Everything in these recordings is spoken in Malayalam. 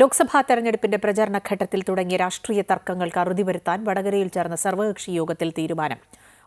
ലോക്സഭാ തെരഞ്ഞെടുപ്പിന്റെ പ്രചരണ ഘട്ടത്തിൽ തുടങ്ങിയ രാഷ്ട്രീയ തർക്കങ്ങൾക്ക് അറുതി വരുത്താൻ വടകരയിൽ ചേർന്ന സർവകക്ഷി യോഗത്തിൽ തീരുമാനം.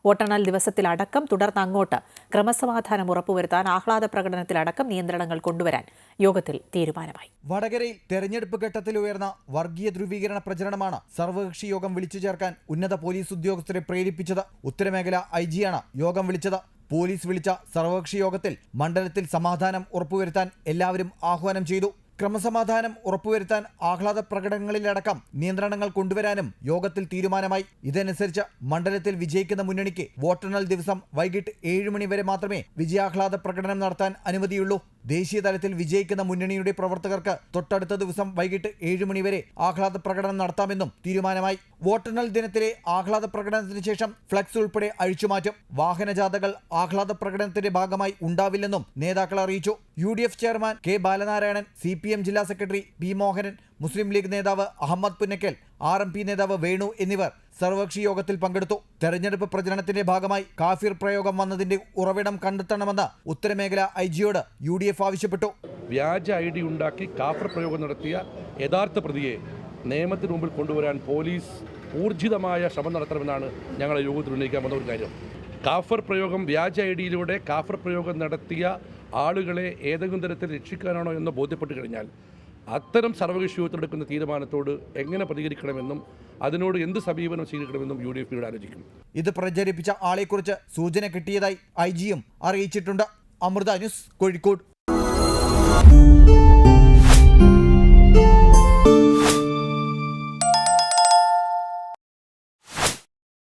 വോട്ടെണ്ണൽ ദിവസത്തിലടക്കം തുടർന്ന് അങ്ങോട്ട് ക്രമസമാധാനം ഉറപ്പുവരുത്താൻ ആഹ്ലാദ പ്രകടനത്തിലടക്കം നിയന്ത്രണങ്ങൾ കൊണ്ടുവരാൻ യോഗത്തിൽ തീരുമാനമായി. വടകരയിൽ തെരഞ്ഞെടുപ്പ് ഘട്ടത്തിൽ ഉയർന്ന വർഗീയ ധ്രുവീകരണ പ്രചരണമാണ് സർവകക്ഷി യോഗം വിളിച്ചു ചേർക്കാൻ ഉന്നത പോലീസ് ഉദ്യോഗസ്ഥരെ പ്രേരിപ്പിച്ചത്. ഉത്തരമേഖല ഐ ജിയാണ് യോഗം വിളിച്ചത്. പോലീസ് വിളിച്ച സർവകക്ഷി യോഗത്തിൽ മണ്ഡലത്തിൽ സമാധാനം ഉറപ്പുവരുത്താൻ എല്ലാവരും ആഹ്വാനം ചെയ്തു. ക്രമസമാധാനം ഉറപ്പുവരുത്താൻ ആഹ്ലാദ പ്രകടനങ്ങളിലടക്കം നിയന്ത്രണങ്ങൾ കൊണ്ടുവരാനും യോഗത്തിൽ തീരുമാനമായി. ഇതനുസരിച്ച് മണ്ഡലത്തിൽ വിജയിക്കുന്ന മുന്നണിക്ക് വോട്ടെണ്ണൽ ദിവസം വൈകിട്ട് ഏഴ് മണി വരെ മാത്രമേ വിജയാഹ്ലാദ പ്രകടനം നടത്താൻ അനുമതിയുള്ളൂ. ദേശീയ തലത്തിൽ വിജയിക്കുന്ന മുന്നണിയുടെ പ്രവർത്തകർക്ക് തൊട്ടടുത്ത ദിവസം വൈകിട്ട് ഏഴ് മണിവരെ ആഹ്ലാദ പ്രകടനം നടത്താമെന്നും തീരുമാനമായി. വോട്ടെണ്ണൽ ദിനത്തിലെ ആഹ്ലാദ പ്രകടനത്തിന് ശേഷം ഫ്ലക്സ് ഉൾപ്പെടെ അഴിച്ചുമാറ്റും. വാഹനജാഥകൾ ആഹ്ലാദ പ്രകടനത്തിന്റെ ഭാഗമായി ഉണ്ടാവില്ലെന്നും നേതാക്കൾ അറിയിച്ചു. U chairman K Balanarayanan C ജില്ലാ സെക്രട്ടറി പി മോഹനൻ മുസ്ലിം ലീഗ് നേതാവ് Ahmed Punnakkal R M P നേതാവ് വേണു എന്നിവർ സർവകക്ഷി യോഗത്തിൽ പങ്കെടുത്തു. തെരഞ്ഞെടുപ്പ് പ്രചരണത്തിന്റെ ഭാഗമായി കാഫിർ പ്രയോഗം വന്നതിന്റെ ഉറവിടം കണ്ടെത്തണമെന്ന് ഉത്തരമേഖല ഐ ജിയോട് യു ഡി എഫ് ആവശ്യപ്പെട്ടു. വ്യാജ ഐ ഡി ഉണ്ടാക്കി കാഫിർ പ്രയോഗം നടത്തിയ യഥാർത്ഥ പ്രതിയെ നിയമത്തിന് മുമ്പിൽ കൊണ്ടുവരാൻ പോലീസ് ഊർജിതമായ ശ്രമം നടത്തണമെന്നാണ് ഞങ്ങളെ യോഗത്തിൽ ഉന്നയിക്കാൻ വന്ന ഒരു കാര്യം. കാഫർ പ്രയോഗം വ്യാജ ഐ ഡിയിലൂടെ കാഫർ പ്രയോഗം നടത്തിയ ആളുകളെ ഏതെങ്കിലും തരത്തിൽ രക്ഷിക്കാനാണോ എന്ന് ബോധ്യപ്പെട്ട് കഴിഞ്ഞാൽ അത്തരം സർവകക്ഷി യോഗത്തിലെടുക്കുന്ന തീരുമാനത്തോട് എങ്ങനെ പ്രതികരിക്കണമെന്നും അതിനോട് എന്ത് സമീപനം സ്വീകരിക്കണമെന്നും യു ഡി എഫ് ആലോചിക്കും. ഇത് പ്രചരിപ്പിച്ച ആളെക്കുറിച്ച് സൂചന കിട്ടിയതായി ഐ ജിയും അറിയിച്ചിട്ടുണ്ട്. അമൃത ന്യൂസ് കോഴിക്കോട്.